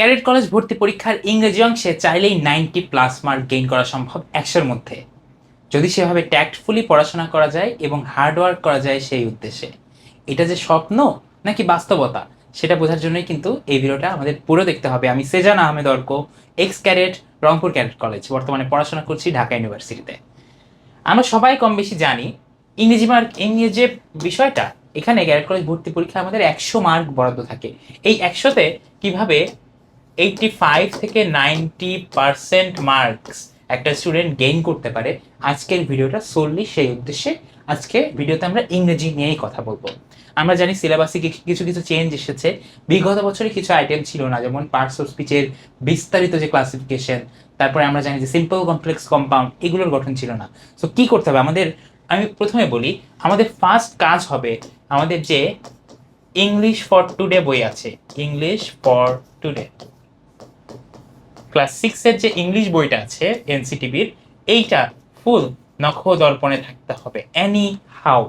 Cadet college ভর্তি পরীক্ষার ইংরেজি অংশে চাইলেই নাইনটি প্লাস মার্ক গেইন করা সম্ভব একশোর মধ্যে। যদি সেভাবে ট্যাক্টফুলি পড়াশোনা করা যায় এবং হার্ডওয়ার্ক করা যায় সেই উদ্দেশ্যে। এটা যে স্বপ্ন নাকি বাস্তবতা, সেটা বোঝার জন্যই কিন্তু এই ভিডিওটা আমাদের পুরো দেখতে হবে। আমি Sezan Ahmed Arko ex cadet Rangpur cadet college. বর্তমানে পড়াশোনা করছি ঢাকা ইউনিভার্সিটিতে। আমরা সবাই কম বেশি জানি ইংরেজি মার্ক, ইংরেজি যে বিষয়টা, এখানে ক্যাডেট কলেজ ভর্তি পরীক্ষা আমাদের একশো মার্ক বরাদ্দ থাকে। এই একশোতে কীভাবে এইটটি ফাইভ থেকে নাইনটি পার্সেন্ট মার্কস একটা স্টুডেন্ট গেইন করতে পারে। আজকের ভিডিওটা সোললি সেই উদ্দেশ্যে। আজকে ভিডিওতে আমরা ইংরেজি নিয়েই কথা বলব। আমরা জানি সিলেবাসে কিছু কিছু চেঞ্জ এসেছে। বিগত বছরে কিছু আইটেম ছিল না, যেমন পার্টস অফ স্পিচের বিস্তারিত যে ক্লাসিফিকেশন তারপরে আমরা জানি যে সিম্পল কমপ্লেক্স কম্পাউন্ড এগুলোর গঠন ছিল না। সো কি করতে হবে? আমাদের আমি প্রথমে বলি, আমাদের ফার্স্ট কাজ হবে আমাদের যে ইংলিশ ফর টুডে বই আছে। ইংলিশ ফর টুডে ক্লাস সিক্সের যে ইংলিশ বইটা আছে, এনসিটিভির, এইটা ফুল নখ দর্পণে থাকতে হবে অ্যানি হাউ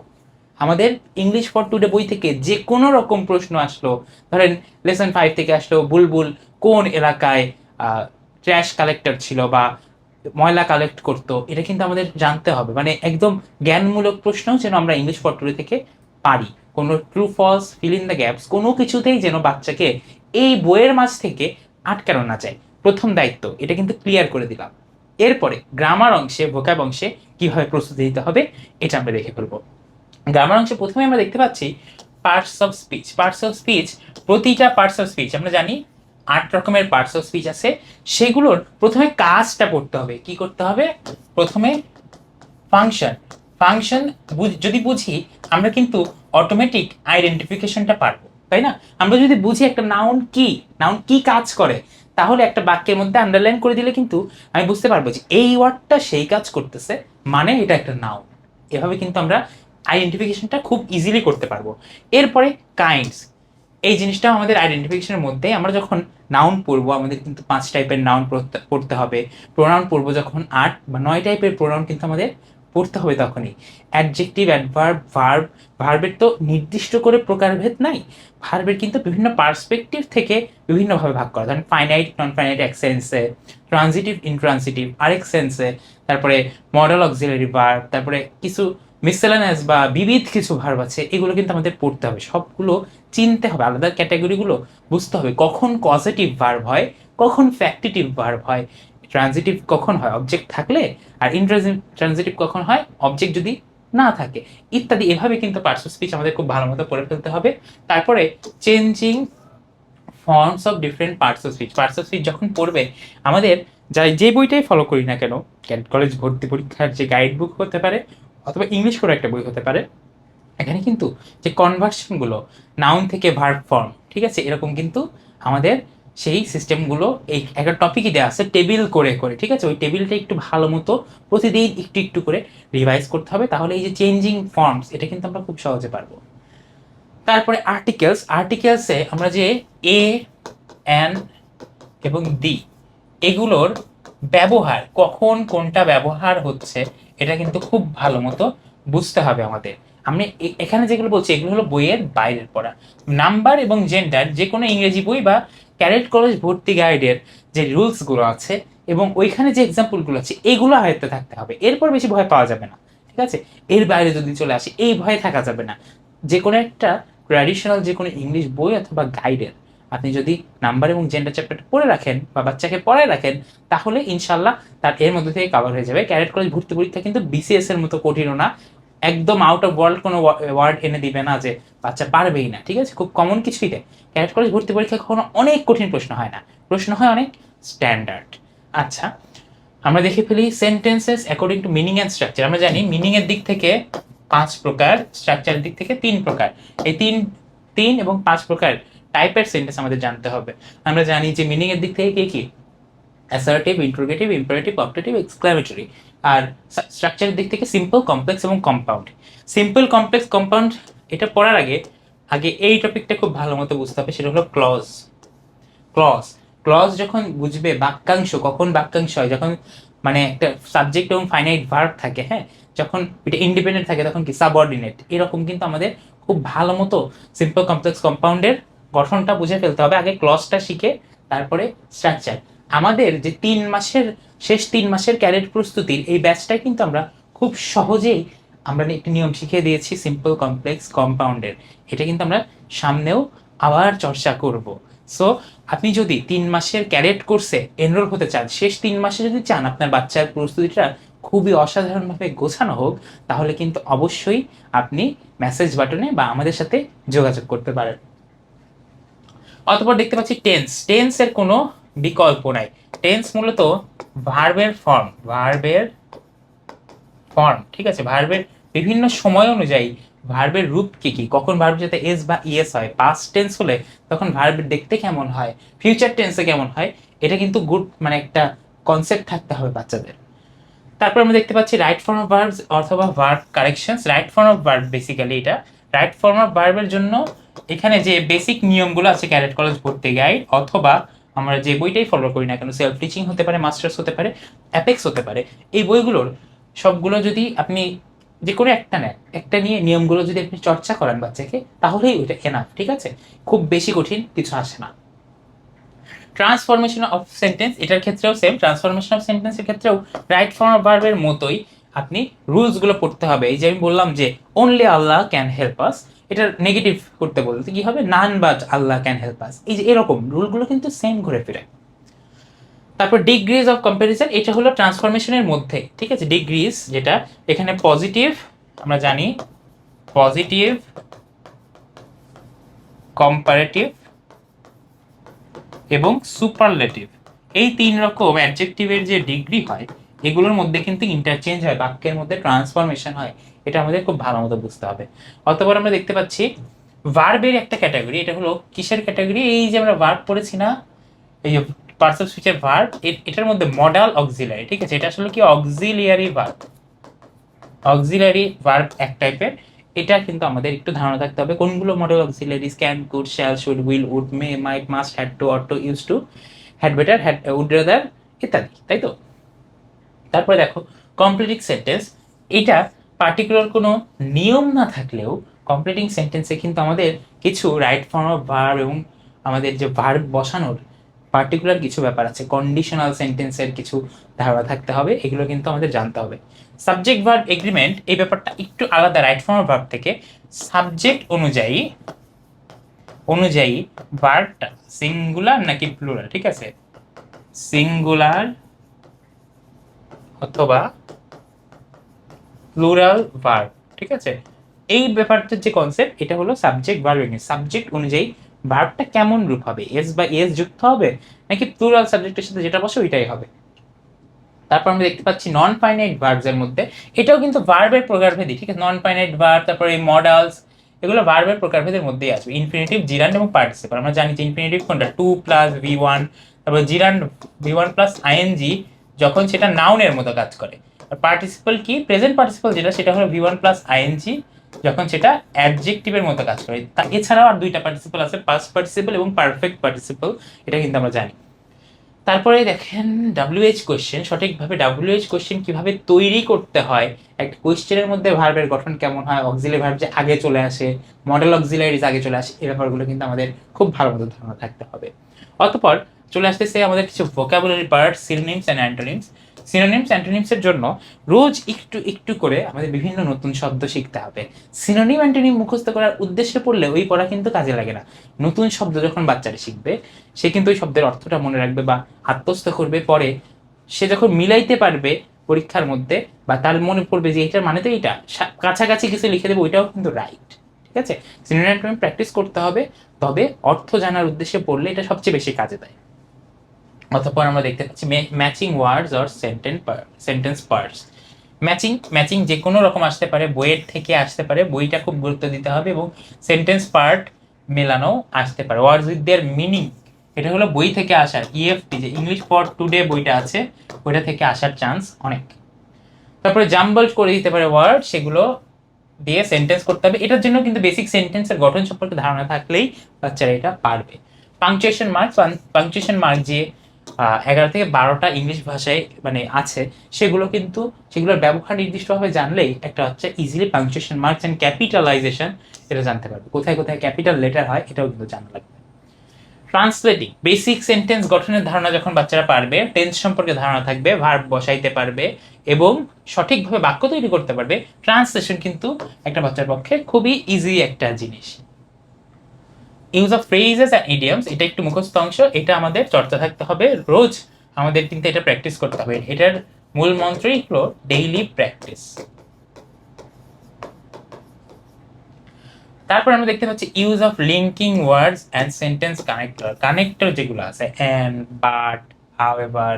আমাদের ইংলিশ ফর টুডে বই থেকে যে কোনো রকম প্রশ্ন আসলো, ধরেন লেসন ফাইভ থেকে আসলো বুলবুল কোন এলাকায় ট্র্যাশ কালেক্টর ছিল বা ময়লা কালেক্ট করতো, এটা কিন্তু আমাদের জানতে হবে। মানে একদম জ্ঞানমূলক প্রশ্ন যেন আমরা ইংলিশ ফর টুডে থেকে পারি। কোনো true false fill in the gaps কোনো কিছুতেই যেন বাচ্চাকে এই বইয়ের মাঝ থেকে আটকানো না যায়। প্রথম দায়িত্ব, এটা কিন্তু ক্লিয়ার করে দিলাম। এরপরে গ্রামার অংশে ভোকাব অংশে কীভাবে প্রস্তুতি দিতে হবে, এটা আমরা দেখে ফেলব। গ্রামার অংশে প্রথমে আমরা দেখতে পাচ্ছি parts of speech parts of speech প্রতিটা পার্টস অফ স্পিচ আমরা জানি আট রকমের পার্টস অফ স্পিচ আছে, সেগুলোর প্রথমে কাজটা করতে হবে। কি করতে হবে? প্রথমে ফাংশন ফাংশন যদি বুঝি, আমরা কিন্তু অটোমেটিক আইডেন্টিফিকেশনটা পারব, তাই না? আমরা যদি বুঝি একটা নাউন কি নাউন কি কাজ করে তাহলে একটা বাক্যের মধ্যে আন্ডারলাইন করে দিলে কিন্তু আমি বুঝতে পারব যে এই ওয়ার্ডটা সেই কাজ করতেছে মানে এটা একটা নাউন এভাবে কিন্তু আমরা আইডেন্টিফিকেশনটা খুব ইজিলি করতে পারব। এরপরে কাইন্ডস এই জিনিসটা আমাদের আইডেন্টিফিকেশনের মধ্যে আমরা যখন নাউন পড়ব, আমাদের কিন্তু পাঁচ টাইপের নাউন পড়তে হবে। প্রোনাউন পড়ব যখন আট বা নয় টাইপের প্রোনাউন কিন্তু আমাদের পড়তে হবে তখনই। অ্যাডজেক্টিভ অ্যাডভার্ব ভার্ব ভার্বের তো নির্দিষ্ট করে প্রকারভেদ নাই। ভার্বের কিন্তু বিভিন্ন পার্সপেক্টিভ থেকে বিভিন্নভাবে ভাগ করা। ধরেন ফাইনাইট নন ফাইনাইট এক সেন্সে ট্রানজিটিভ ইনট্রানজিটিভ আরেক সেন্সে তারপরে মডেল অক্সিলারি ভার্ব তারপরে কিছু মিসেলানাস বা বিবিধ কিছু ভার্ব আছে। এগুলো কিন্তু আমাদের পড়তে হবে। সবগুলো চিনতে হবে। আলাদা ক্যাটাগরিগুলো বুঝতে হবে। কখন পজিটিভ ভার্ব হয়, কখন ফ্যাক্টিটিভ ভার্ব হয়। ট্রানজিটিভ কখন হয়? অবজেক্ট থাকলে আর ট্রানজিটিভ কখন হয়? অবজেক্ট যদি না থাকে। ইত্যাদি এভাবে কিন্তু পার্টস অফ স্পিচ আমাদের খুব ভালো মতো পড়ে ফেলতে হবে। তারপরে changing forms of different parts of speech parts of speech যখন পড়বে, আমাদের যাই যে বইটাই ফলো করি না কেন ক্যাডেট কলেজ ভর্তি পরীক্ষার যে গাইড বুক হতে পারে, অথবা ইংলিশ করে একটা বই হতে পারে, এখানে কিন্তু যে কনভার্সনগুলো নাউন থেকে ভার্ব ফর্ম ঠিক আছে? এরকম কিন্তু আমাদের সেই সিস্টেমগুলো এই একটা টপিকই দেওয়া আছে টেবিল করে করে, ঠিক আছে? ওই টেবিলটা একটু ভালো মতো প্রতিদিন একটু একটু করে রিভাইজ করতে হবে। তাহলে এই যে চেঞ্জিং ফর্মস এটা কিন্তু আমরা খুব সহজে পারব। তারপরে আর্টিকেলস আর্টিকেলসে আমরা যে এ এন এবং দি এগুলোর ব্যবহার, কখন কোনটা ব্যবহার হচ্ছে, এটা কিন্তু খুব ভালো মতো বুঝতে হবে আমাদের। আমি এখানে যেগুলো বলছি, এগুলো হলো বইয়ের বাইরের পড়া। নাম্বার এবং জেন্ডার যে কোনো ইংরেজি বই বা ক্যারেট কলেজ ভর্তি গাইডের যে রুলসগুলো আছে এবং ওইখানে যে এক্সাম্পলগুলো আছে, এগুলো আয়ত্তে থাকতে হবে। এরপর বেশি ভয় পাওয়া যাবে না, ঠিক আছে? এর বাইরে যদি চলে আসে, এই ভয়ে থাকা যাবে না। যে কোনো একটা ট্র্যাডিশনাল যে কোনো ইংলিশ বই অথবা গাইডের আপনি যদি নাম্বার এবং জেন্ডার চ্যাপ্টারটা পড়ে রাখেন বা বাচ্চাকে পড়ায় রাখেন, তাহলে ইনশাল্লাহ তার এর মধ্যে থেকে কাভার হয়ে যাবে। ক্যারেট কলেজ ভর্তি পরীক্ষা কিন্তু বিসিএস এর মতো কঠিনও না। একদম আউট অফ ওয়ার্ল্ড কোনো ওয়ার্ড এনে দিবে না যে বাচ্চা পারবেই না, ঠিক আছে? খুব কমন কিছুই দেয় ক্যারেট কলেজ ভর্তি পরীক্ষা কখনো অনেক কঠিন প্রশ্ন হয় না। প্রশ্ন হয় অনেক স্ট্যান্ডার্ড আচ্ছা আমরা দেখে ফেলি sentences according to meaning and structure আমরা জানি মিনিংয়ের দিক থেকে পাঁচ প্রকার স্ট্রাকচারের দিক থেকে তিন প্রকার। এই তিন তিন এবং পাঁচ প্রকার টাইপের সেন্টেন্স আমাদের জানতে হবে। আমরা জানি যে মিনিংয়ের দিক থেকে কি কি assertive interrogative imperative optative exclamatory আর স্ট্রাকচারের দিক থেকে সিম্পল কমপ্লেক্স এবং কম্পাউন্ড সিম্পল কমপ্লেক্স কম্পাউন্ড এটা পড়ার আগে আগে এই টপিকটা খুব ভালো মতো বুঝতে হবে, সেটা হলো ক্লজ ক্লজ ক্লজ যখন বুঝবে বাক্যাংশ, কখন বাক্যাংশ হয়, যখন মানে একটা সাবজেক্ট এবং ফাইনাইট ভার্ব থাকে হ্যাঁ? যখন এটা ইন্ডিপেন্ডেন্ট থাকে, তখন কি? সাবঅর্ডিনেট এরকম কিন্তু আমাদের খুব ভালো মতো সিম্পল কমপ্লেক্স কম্পাউন্ডের গঠনটা বুঝে ফেলতে হবে। আগে ক্লজটা শিখে, তারপরে স্ট্রাকচার আমাদের যে তিন মাসের, শেষ তিন মাসের ক্যারেট প্রস্তুতির এই ব্যাচটাই কিন্তু আমরা খুব সহজেই আমরা একটি নিয়ম শিখিয়ে দিয়েছি সিম্পল কমপ্লেক্স কম্পাউন্ডের এটা কিন্তু আমরা সামনেও আবার চর্চা করব। সো আপনি যদি তিন মাসের ক্যারেট কোর্সে এনরোল হতে চান, শেষ তিন মাসে যদি চান আপনার বাচ্চার প্রস্তুতিটা খুবই অসাধারণভাবে গোছানো হোক, তাহলে কিন্তু অবশ্যই আপনি মেসেজ বাটনে বা আমাদের সাথে যোগাযোগ করতে পারেন। অতপর দেখতে পাচ্ছি টেন্স টেন্সের কোনো বিকল্প নাই। টেন্স মূলত ভার্বের ফর্ম ভার্বের ফর্ম ঠিক আছে? ভার্বের বিভিন্ন সময় অনুযায়ী ভার্বের রূপ কি কি? কখন ভার্ব যাতে এস বা ইএস হয়? পাস্ট টেন্স হলে তখন ভার্বের দেখতে কেমন হয়? ফিউচার টেন্সে কেমন হয়? এটা কিন্তু গুড মানে একটা কনসেপ্ট থাকতে হবে বাচ্চাদের। তারপর আমরা দেখতে পাচ্ছি রাইট ফর্ম অফ ভার্বস অথবা verb corrections right form of verb basically এটা। রাইট ফর্ম অফ ভার্বের জন্য এখানে যে বেসিক নিয়মগুলো আছে ক্যারেট কলেজ ভর্তি গাইড অথবা আমরা যে বইটাই ফলো করি না কেন সেলফ টিচিং হতে পারে মাস্টার্স হতে পারে অ্যাপেক্স হতে পারে, এই বইগুলোর সবগুলো যদি আপনি যে কোনো একটা নেন, একটা নিয়ে নিয়মগুলো যদি আপনি চর্চা করান বাচ্চাকে, তাহলেই ওইটা এনাফ ঠিক আছে? খুব বেশি কঠিন কিছু আসে না। ট্রান্সফরমেশন অফ সেন্টেন্স এটার ক্ষেত্রেও সেম ট্রান্সফরমেশন অফ সেন্টেন্সের ক্ষেত্রেও রাইট ফর্ম অফ ভার্বের মতোই আপনি রুলসগুলো পড়তে হবে। এই যে আমি বললাম যে only Allah can help us এটার নেগেটিভ করতে বলতে কি হবে? None but Allah can help us এই যে এরকম রুলগুলো কিন্তু সেম ঘুরে ফিরে। তারপর ডিগ্রিজ অফ কম্পারিজন এটা হলো ট্রান্সফরমেশনের মধ্যে, ঠিক আছে? ডিগ্রিজ যেটা এখানে পজিটিভ আমরা জানি পজিটিভ কম্পারেটিভ এবং সুপারলেটিভ এই তিন রকম অ্যাডজেক্টিভের যে ডিগ্রি হয়, এগুলোর মধ্যে কিন্তু ইন্টারচেঞ্জ হয়, বাক্যের মধ্যে ট্রান্সফরমেশন হয়। এটা আমাদের খুব ভালো মতো বুঝতে হবে। অতপর আমরা দেখতে পাচ্ছি ভার্বের একটা ক্যাটাগরি এটা হলো কিসের ক্যাটাগরি এই যে আমরা ভার্ব পড়েছি না, এই যে পার্সেল সুইচের ভার্ব এটার মধ্যে মডাল অক্সিলারি ঠিক আছে? এটা আসলে কি? অক্সিলিয়ারি ভার্ব অক্সিলারি ভার্ব এক টাইপের এটা কিন্তু আমাদের একটু ধারণা থাকতে হবে, কোনগুলো modal auxiliaries can could shall should will would may might must had to ought to used to had better had would rather ইত্যাদি, তাই তো? তারপরে দেখো কমপ্লিটিং সেন্টেন্স এটা পার্টিকুলার কোনো নিয়ম না থাকলেও কমপ্লিটিং সেন্টেন্সে কিন্তু আমাদের কিছু রাইট ফর্ম অফ ভার্ব এবং আমাদের যে ভার্ব বসানোর পার্টিকুলার কিছু ব্যাপার আছে কন্ডিশনাল সেন্টেন্সের কিছু ধারণা থাকতে হবে, এগুলো কিন্তু আমাদের জানতে হবে। সাবজেক্ট ভার্ব এগ্রিমেন্ট এই ব্যাপারটা একটু আলাদা রাইট ফর্ম অফ ভার্ব থেকে সাবজেক্ট অনুযায়ী অনুযায়ী ভার্বটা সিঙ্গুলার নাকি প্লুরাল ঠিক আছে? সিঙ্গুলার অথবা প্লুরাল ভার্ব ঠিক আছে? এই ব্যাপারটার যে কনসেপ্ট এটা হলো সাবজেক্ট ভার্ব সাবজেক্ট অনুযায়ী ভার্বটা কেমন রূপ হবে? এস বা এস যুক্ত হবে? নাকি প্লুরাল সাবজেক্টের সাথে যেটা বসে ওইটাই হবে? তারপর আমরা দেখতে পাচ্ছি নন ফাইনাইট ভার্বস এর মধ্যে। এটাও কিন্তু ভার্বের প্রকারভেদই, ঠিক আছে? নন ফাইনাইট ভার্ব তারপরে মডালস এগুলো ভার্বের প্রকারভেদের মধ্যেই আসবে ইনফিনিটিভ জিরান্ড এবং পার্টিসিপাল আমরা জানি যে ইনফিনিটিভ কোনটা? টু প্লাস ভি ওয়ান তারপর gerund V one plus ING যখন সেটা নাউনের মতো কাজ করে। আর পার্টিসিপাল কি প্রেজেন্ট পার্টিসিপাল যেটা, সেটা হলো ভি ওয়ান প্লাস আইএনজি যখন সেটা অ্যাডজেক্টিভের মতো কাজ করে। তা এছাড়াও আর দুইটা পার্টিসিপাল আছে পাস্ট পার্টিসিপাল এবং পারফেক্ট পার্টিসিপাল এটা কিন্তু আমরা জানি। তারপরে দেখেন ডাব্লিউএইচ কোয়েশ্চেন সঠিকভাবে ডাব্লিউএইচ কোয়েশ্চেন কীভাবে তৈরি করতে হয়? একটা কোয়েশ্চেনের মধ্যে ভার্বের গঠন কেমন হয়? অক্সিলারি ভার্ব যে আগে চলে আসে মডেল অক্সিলারিজ আগে চলে আসে, এই ব্যাপারগুলো কিন্তু আমাদের খুব ভালো মতো ধারণা থাকতে হবে। অতপর চলে আসতেছে আমাদের কিছু vocabulary part synonyms and antonyms synonyms অ্যান্টোনিমসের জন্য রোজ একটু একটু করে আমাদের বিভিন্ন নতুন শব্দ শিখতে হবে। সিনোনিম অ্যান্টোনিম মুখস্থ করার উদ্দেশ্যে পড়লে ওই পড়া কিন্তু কাজে লাগে না। নতুন শব্দ যখন বাচ্চারা শিখবে, সে কিন্তু ওই শব্দের অর্থটা মনে রাখবে বা আত্মস্থ করবে পরে। সে যখন মিলাইতে পারবে পরীক্ষার মধ্যে বা তার মনে পড়বে যে এটার মানে তো এইটা কাছাকাছি কিছু লিখে দেবে, ওইটাও কিন্তু রাইট ঠিক আছে? সিনোনিম অ্যান্টোনিম প্র্যাকটিস করতে হবে, তবে অর্থ জানার উদ্দেশ্যে পড়লে এটা সবচেয়ে বেশি কাজে দেয়। অতঃপর আমরা দেখতে পাচ্ছি matching words or sentence sentence parts matching matching যে কোনো রকম আসতে পারে, বইয়ের থেকে আসতে পারে, বইটা খুব গুরুত্ব দিতে হবে এবং সেন্টেন্স পার্ট মেলানো আসতে পারে। ওয়ার্ডস উইথ দেয়ার মিনিং এটা হলো বই থেকে আসার ইএফটি যে ইংলিশ ফর টুডে বইটা আছে, ওইটা থেকে আসার চান্স অনেক। তারপরে জাম্বল করে দিতে পারে ওয়ার্ড সেগুলো দিয়ে সেন্টেন্স করতে হবে। এটার জন্য কিন্তু বেসিক সেন্টেন্সের গঠন সম্পর্কে ধারণা থাকলেই বাচ্চারা এটা পারবে। পাংচুয়েশন মার্ক পাংচুয়েশন মার্ক যে এগারো থেকে বারোটা ইংলিশ ভাষায় মানে আছে, সেগুলো কিন্তু, সেগুলোর ব্যবহার নির্দিষ্টভাবে জানলেই একটা হচ্ছে easily punctuation marks and capitalisation এটা জানতে পারবে। কোথায় কোথায় ক্যাপিটাল লেটার হয় এটাও কিন্তু জানা লাগবে ট্রান্সলেটিং বেসিক সেন্টেন্স গঠনের ধারণা যখন বাচ্চারা পারবে টেন্স সম্পর্কে ধারণা থাকবে ভার্ব বসাইতে পারবে এবং সঠিকভাবে বাক্য তৈরি করতে পারবে ট্রান্সলেশন কিন্তু একটা বাচ্চার পক্ষে খুবই ইজি একটা জিনিস। Use of phrases and idioms এটা একটু মুখস্থ অংশ, এটা আমাদের চর্চা থাকতে হবে রোজ। আমাদের কিন্তু এটা প্র্যাকটিস করতে হবে। এটার মূল মন্ত্রই হলো ডেইলি প্র্যাকটিস তারপর আমরা দেখতে পাচ্ছি use of linking words and sentence connector connector যেগুলো আছে অ্যান্ড বাট হাউএভার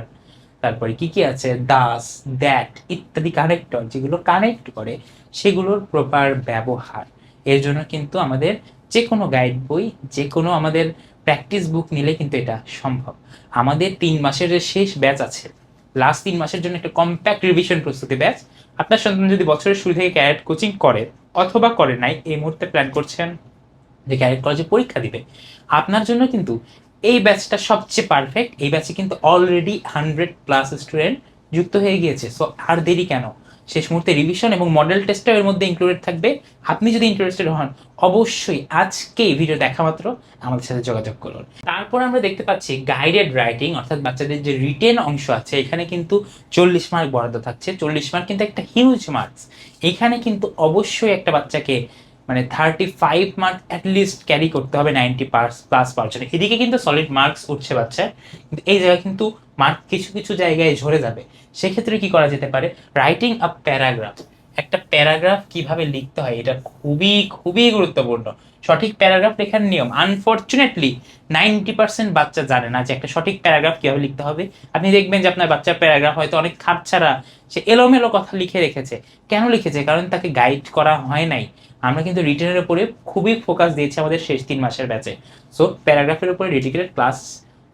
তারপরে কি কি আছে দাস দ্যাট ইত্যাদি কানেক্টর যেগুলো কানেক্ট করে, সেগুলোর প্রপার ব্যবহার। এর জন্য কিন্তু আমাদের যে কোনো গাইড বই যে কোনো আমাদের প্র্যাকটিস বুক নিলে কিন্তু এটা সম্ভব। আমাদের তিন মাসের যে শেষ ব্যাচ আছে লাস্ট তিন মাসের জন্য একটা কম্প্যাক্ট রিভিশন প্রস্তুতি ব্যাচ আপনার সন্তান যদি বছরের শুরু থেকে ক্যারেট কোচিং করে অথবা করে নাই, এই মুহূর্তে প্ল্যান করছেন যে ক্যারেট কলেজে পরীক্ষা দিবে, আপনার জন্য কিন্তু এই ব্যাচটা সবচেয়ে পারফেক্ট এই ব্যাচে কিন্তু অলরেডি হান্ড্রেড প্লাস স্টুডেন্ট যুক্ত হয়ে গিয়েছে। সো আর দেরি কেন? শেষ মুহূর্তে রিভিশন এবং মডেল টেস্টটাও এর মধ্যে ইনক্লুডেড থাকবে। আপনি যদি ইন্টারেস্টেড হন, অবশ্যই আজকে এই ভিডিও দেখা মাত্র, আমাদের সাথে যোগাযোগ করুন। তারপর আমরা দেখতে পাচ্ছি গাইডেড রাইটিং অর্থাৎ বাচ্চাদের যে রিটেন অংশ আছে, এখানে কিন্তু চল্লিশ মার্ক বরাদ্দ থাকছে। চল্লিশ মার্ক কিন্তু একটা হিউজ মার্কস এখানে কিন্তু অবশ্যই একটা বাচ্চাকে মানে thirty five mark at least carry করতে হবে নাইনটি পার্স প্লাস পার্সেন্ট এদিকে কিন্তু সলিড মার্কস উঠছে বাচ্চা কিন্তু এই জায়গায় কিন্তু মার্ক কিছু কিছু জায়গায় ঝরে যাবে। সেক্ষেত্রে কি করা যেতে পারে? রাইটিং আ প্যারাগ্রাফ একটা প্যারাগ্রাফ কীভাবে লিখতে হয়, এটা খুবই খুবই গুরুত্বপূর্ণ। সঠিক প্যারাগ্রাফ লেখার নিয়ম। আনফর্চুনেটলি নাইনটি পার্সেন্ট বাচ্চা জানে না যে একটা সঠিক প্যারাগ্রাফ কীভাবে লিখতে হবে। আপনি দেখবেন যে আপনার বাচ্চার প্যারাগ্রাফ হয়তো অনেক খাপ ছাড়া সে এলোমেলো কথা লিখে রেখেছে। কেন লিখেছে? কারণ তাকে গাইড করা হয় নাই। আমরা কিন্তু রিটেনের উপরে খুবই ফোকাস দিয়েছি আমাদের শেষ তিন মাসের ব্যাচে সো প্যারাগ্রাফের উপরে ডেডিকেটেড ক্লাস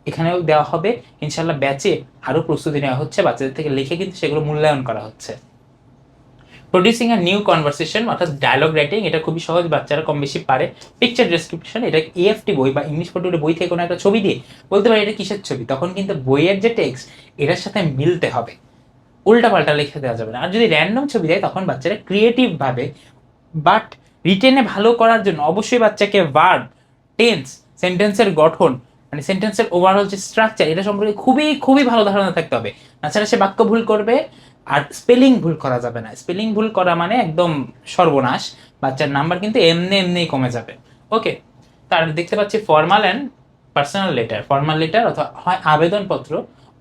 এখানেও দেওয়া হবে। ইনশাল্লাহ ব্যাচে আরও প্রস্তুতি নেওয়া হচ্ছে। বাচ্চাদের থেকে লিখে কিন্তু সেগুলো মূল্যায়ন করা হচ্ছে। প্রডিউসিং আ নিউ কনভারসেশন অর্থাৎ ডায়লগ রাইটিং এটা খুবই সহজ, বাচ্চারা কম বেশি পারে। পিকচার ডেসক্রিপশন এটা ইএফটি বই বা ইংলিশ ফটোর বই থেকে কোনো একটা ছবি দিয়ে বলতে পারি এটা কিসের ছবি? তখন কিন্তু বইয়ের যে টেক্সট এটার সাথে মিলতে হবে। উল্টা পাল্টা লিখে দেওয়া যাবে না। আর যদি র্যান্ডম ছবি দেয়, তখন বাচ্চারা ক্রিয়েটিভভাবে বাট রিটেনে ভালো করার জন্য অবশ্যই বাচ্চাকে ভার্ব টেন্স সেন্টেন্সের গঠন মানে সেন্টেন্সের ওভারঅল যে স্ট্রাকচার এটা সম্পর্কে খুবই খুবই ভালো ধারণা থাকতে হবে। তাছাড়া সে বাক্য ভুল করবে আর স্পেলিং ভুল করা যাবে না। স্পেলিং ভুল করা মানে একদম সর্বনাশ। বাচ্চার নাম্বার কিন্তু এমনি এমনিই কমে যাবে। ওকে তার দেখতে পাচ্ছি formal and personal letter formal letter অথবা হয় আবেদনপত্র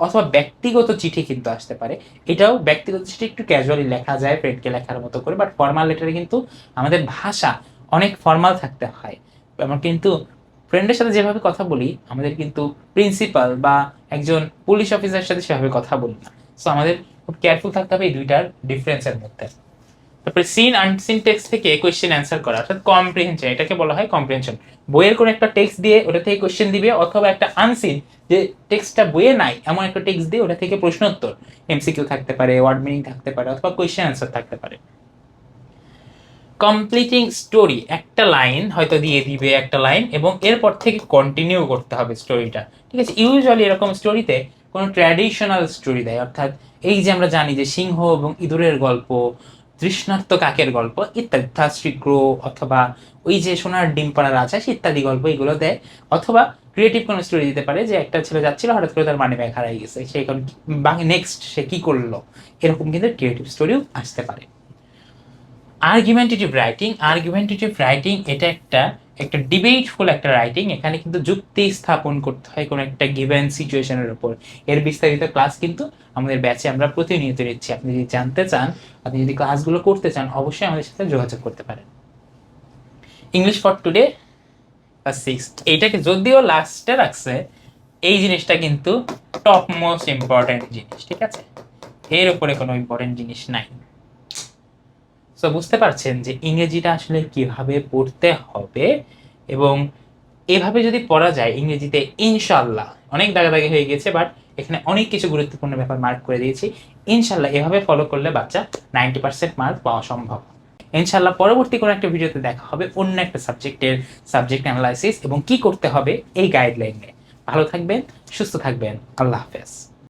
অথবা ব্যক্তিগত চিঠি কিন্তু আসতে পারে। এটাও ব্যক্তিগত চিঠি একটু ক্যাজুয়ালি লেখা যায় ফ্রেন্ডকে লেখার মতো করে। বাট ফর্মাল লেটারে কিন্তু আমাদের ভাষা অনেক ফর্মাল থাকতে হয়। আমার কিন্তু ফ্রেন্ডের সাথে যেভাবে কথা বলি, আমাদের কিন্তু প্রিন্সিপাল বা একজন পুলিশ অফিসারের সাথে সেভাবে কথা বলি না। সো আমাদের খুব কেয়ারফুল থাকতে হবে এই দুইটার ডিফারেন্সের মধ্যে। তারপরে সিন আনসিন টেক্সট থেকে কোয়েশ্চেন অ্যান্সার করা, অর্থাৎ কম্প্রিহেনশন এটাকে বলা হয় কম্প্রিহেনশন বইয়ের কোনো একটা টেক্সট দিয়ে ওটা থেকে কোয়েশ্চেন দিবে, অথবা একটা আনসিন যে টেক্সটটা বইয়ে নাই, এমন একটা টেক্সট দিয়ে ওটা থেকে প্রশ্নোত্তর। এমসিকিউ থাকতে পারে ওয়ার্ড মিনিং থাকতে পারে, অথবা কোয়েশ্চেন অ্যান্সার থাকতে পারে। কমপ্লিটিং স্টোরি একটা লাইন হয়তো দিয়ে দিবে একটা লাইন এবং এরপর থেকে কন্টিনিউ করতে হবে স্টোরিটা ঠিক আছে? ইউজুয়ালি এরকম স্টোরিতে কোনো ট্র্যাডিশনাল স্টোরি দেয়। অর্থাৎ এই যে আমরা জানি যে সিংহ এবং ইঁদুরের গল্প, তৃষ্ণার্ত কাকের গল্প ইত্যাদি থার্স্টি ক্রো অথবা ওই যে সোনার ডিম পাড়া রাজা ইত্যাদি গল্প এগুলো দেয়। অথবা ক্রিয়েটিভ কোনো স্টোরি দিতে পারে যে একটা ছেলে যাচ্ছিল, হঠাৎ করে তার মানে ব্যাগ হারাই গেছে। সে নেক্সট সে কী করল? এরকম কিন্তু ক্রিয়েটিভ স্টোরিও আসতে পারে। আর্গুমেন্টেটিভ রাইটিং আর্গুমেন্টেটিভ রাইটিং এটা একটা একটা ডিবেটফুল একটা রাইটিং এখানে কিন্তু যুক্তি স্থাপন করতে হয় কোনো একটা গিভেন সিচুয়েশনের উপর। এর বিস্তারিত ক্লাস কিন্তু আমাদের ব্যাচে আমরা প্রতিনিয়ত নিচ্ছি। আপনি যদি জানতে চান, আপনি যদি ক্লাসগুলো করতে চান, অবশ্যই আমাদের সাথে যোগাযোগ করতে পারেন। ইংলিশ ফর টুডে বা সিক্স এইটাকে যদিও লাস্টে রাখছে, এই জিনিসটা কিন্তু টপ মোস্ট ইম্পর্টেন্ট জিনিস, ঠিক আছে? এর উপরে কোনো ইম্পর্টেন্ট জিনিস নাই। সো বুঝতে পারছেন যে ইংরেজিটা আসলে কীভাবে পড়তে হবে এবং এভাবে যদি পড়া যায় ইংরেজিতে ইনশাল্লাহ অনেক দাগাদাগি হয়ে গেছে বাট এখানে অনেক কিছু গুরুত্বপূর্ণ ব্যাপার মার্ক করে দিয়েছি। ইনশাল্লাহ এভাবে ফলো করলে বাচ্চা নাইনটি পার্সেন্ট মার্ক পাওয়া সম্ভব। ইনশাল্লাহ পরবর্তী কোনো একটা ভিডিওতে দেখা হবে অন্য একটা সাবজেক্টের সাবজেক্ট অ্যানালাইসিস এবং কি করতে হবে এই গাইডলাইন ভালো থাকবেন, সুস্থ থাকবেন, আল্লাহ হাফেজ।